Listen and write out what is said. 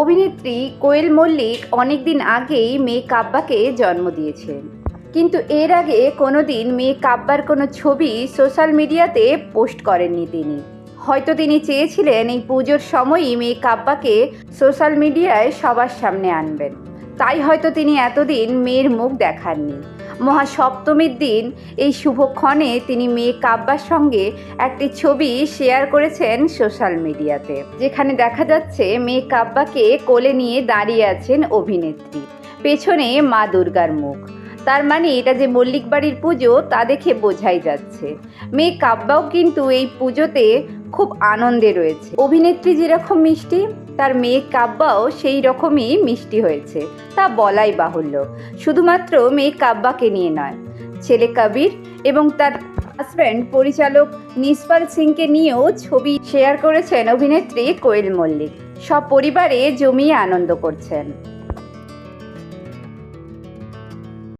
অভিনেত্রী কোয়েল মল্লিক অনেকদিন আগেই মেয়ে কাব্যাকে জন্ম দিয়েছেন। কিন্তু এর আগে কোনো দিন মেয়ে কাব্যার কোনো ছবি সোশ্যাল মিডিয়াতে পোস্ট করেননি তিনি। হয়তো তিনি চেয়েছিলেন এই পুজোর সময়ই মেয়ে কাব্যাকে সোশ্যাল মিডিয়ায় সবার সামনে আনবেন। তাই হয়তো তিনি এতদিন মেয়ের মুখ দেখাননি। মহাসপ্তমীর দিন এই শুভক্ষণে তিনি মেয়ে কাব্যার সঙ্গে একটি ছবি শেয়ার করেছেন সোশ্যাল মিডিয়াতে, যেখানে দেখা যাচ্ছে মেয়ে কাব্যাকে কোলে নিয়ে দাঁড়িয়ে আছেন অভিনেত্রী, পেছনে মা দুর্গার মুখ। তার মানে এটা যে মল্লিক বাড়ির পুজো, তা দেখে বোঝাই যাচ্ছে। মেয়ে কাব্যাও কিন্তু এই পুজোতে খুব আনন্দে রয়েছে। অভিনেত্রী যেরকম মিষ্টি তার মেয়ে কাব্বাও সেই রকমই মিষ্টি হয়েছে, তা বলাই বাহুল্য। শুধুমাত্র মেয়ে কাব্যাকে নিয়ে নয়, ছেলে কবির এবং তার হাজব্যান্ড পরিচালক নিসপাল সিংকে নিয়েও ছবি শেয়ার করেছেন অভিনেত্রী কোয়েল মল্লিক। সব পরিবারে জমিয়ে আনন্দ করছেন।